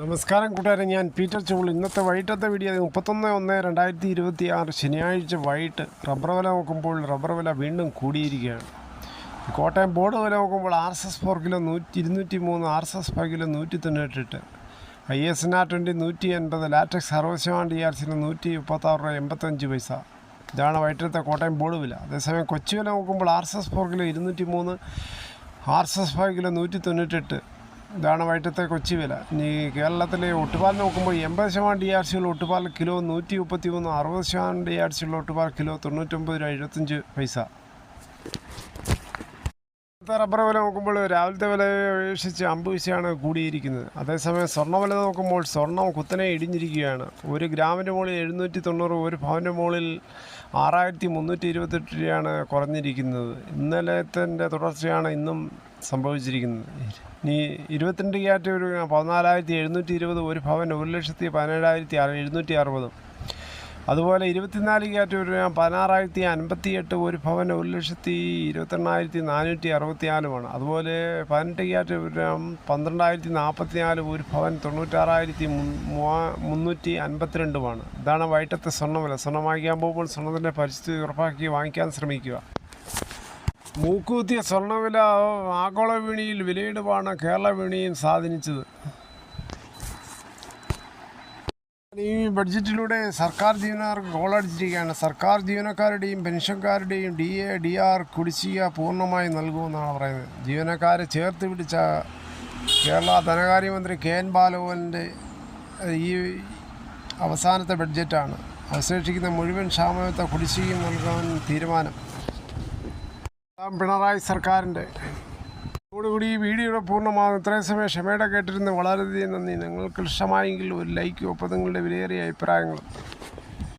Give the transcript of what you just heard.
നമസ്കാരം കൂട്ടുകാരെ ഞാൻ പീറ്റർ ചൂൾ ഇന്നത്തെ വൈകിട്ടത്തെ വീഡിയോ മുപ്പത്തൊന്ന് ഒന്ന് രണ്ടായിരത്തി ഇരുപത്തി ആറ് ശനിയാഴ്ച വൈകിട്ട് റബ്ബർ വില നോക്കുമ്പോൾ റബ്ബർ വില വീണ്ടും കൂടിയിരിക്കുകയാണ്. കോട്ടയം ബോർഡ് വില നോക്കുമ്പോൾ R S S four kilo നൂറ്റി ഇരുന്നൂറ്റി മൂന്ന് R S S five kilo നൂറ്റി തൊണ്ണൂറ്റെട്ട് I S N R twenty നൂറ്റി എൺപത് ലാറ്റക്സ് അറുപത് ഡി ആർ സിന് നൂറ്റി മുപ്പത്താറ് രൂപ എൺപത്തഞ്ച് പൈസ. ഇതാണ് വൈകിട്ടത്തെ കോട്ടയം ബോർഡ് വില. അതേസമയം കൊച്ചി വില നോക്കുമ്പോൾ R S S four kilo ഇരുന്നൂറ്റി മൂന്ന് R S S five kilo നൂറ്റി തൊണ്ണൂറ്റെട്ട് ഇതാണ് വൈകിട്ടത്തെ കൊച്ചി വില. ഇനി കേരളത്തിലെ ഒട്ടുപാൽ നോക്കുമ്പോൾ എൺപത് ശതമാനം ഡി ആർ സിയുള്ള ഒട്ടുപാൽ കിലോ നൂറ്റി മുപ്പത്തി മൂന്ന് അറുപത് ശതമാനം ഡി ആർ സിയുള്ള ഒട്ടുപാൽ കിലോ തൊണ്ണൂറ്റൊമ്പത് രൂപ എഴുപത്തഞ്ച് പൈസ. റബ്ബർ വില നോക്കുമ്പോൾ രാവിലത്തെ വില അപേക്ഷിച്ച് അമ്പത് പൈസയാണ് കൂടിയിരിക്കുന്നത്. അതേസമയം സ്വർണ വില നോക്കുമ്പോൾ സ്വർണം കുത്തനെ ഇടിഞ്ഞിരിക്കുകയാണ്. ഒരു ഗ്രാമിന്റെ മുകളിൽ എഴുന്നൂറ്റി തൊണ്ണൂറ് ഒരു പവന്റെ മുകളിൽ ആറായിരത്തി മുന്നൂറ്റി ഇരുപത്തെട്ട് രൂപയാണ് കുറഞ്ഞിരിക്കുന്നത്. ഇന്നലത്തിന്റെ തുടർച്ചയാണ് ഇന്നും സംഭവിച്ചിരിക്കുന്നത് ഇനി ഇരുപത്തിരണ്ട് കാറ്റഗറി പതിനാലായിരത്തി എഴുന്നൂറ്റി ഇരുപത് ഒരു ഭവൻ ഒരു ലക്ഷത്തി പതിനേഴായിരത്തി എഴുന്നൂറ്റി അറുപതും അതുപോലെ ഇരുപത്തിനാല് കാറ്റഗറി പതിനാറായിരത്തി അൻപത്തി എട്ട് ഒരു ഭവൻ ഒരു ലക്ഷത്തി ഇരുപത്തെണ്ണായിരത്തി നാനൂറ്റി അറുപത്തി നാലുമാണ് അതുപോലെ പതിനെട്ട് കാറ്റഗറി പന്ത്രണ്ടായിരത്തി നാൽപ്പത്തി നാല് ഒരു ഭവൻ തൊണ്ണൂറ്റാറായിരത്തി മുന്നൂറ്റി അൻപത്തിരണ്ടുമാണ് ഇതാണ് വൈകിട്ടത്തെ സ്വർണം വാങ്ങിക്കാൻ പോകുമ്പോൾ സ്വർണത്തിന്റെ പരിസ്ഥിതി ഉറപ്പാക്കി വാങ്ങിക്കാൻ ശ്രമിക്കുക. മൂക്കുകുത്തിയ സ്വർണവില ആഗോള വിപണിയിൽ വിലയിടുവാണ് കേരള വിപണിയും സ്വാധീനിച്ചത്. ഈ ബഡ്ജറ്റിലൂടെ സർക്കാർ ജീവനക്കാർക്ക് ഗോളടിച്ചിരിക്കുകയാണ്. സർക്കാർ ജീവനക്കാരുടെയും പെൻഷൻകാരുടെയും ഡി എ ഡി ആർ കുടിശ്ശിക പൂർണമായി നൽകുമെന്നാണ് പറയുന്നത്. ജീവനക്കാരെ ചേർത്ത് പിടിച്ച കേരള ധനകാര്യമന്ത്രി കെ എൻ ബാലഗോപാലിന്റെ ഈ അവസാനത്തെ ബഡ്ജറ്റാണ്. അവശേഷിക്കുന്ന മുഴുവൻ ക്ഷാമത്തെ കുടിശ്ശികയും നൽകാൻ തീരുമാനം. പിണറായി സർക്കാരിന്റെ. കൂടി ഈ വീഡിയോയുടെ പൂർണമാകും ഇത്രയും സമയം ക്ഷമയുടെ കേട്ടിരുന്ന് വളരെയധികം നന്ദി. നിങ്ങൾക്ക് ഇഷ്ടമായെങ്കിൽ ഒരു ലൈക്കും ഒപ്പം നിങ്ങളുടെ വിലയേറിയ അഭിപ്രായങ്ങളും.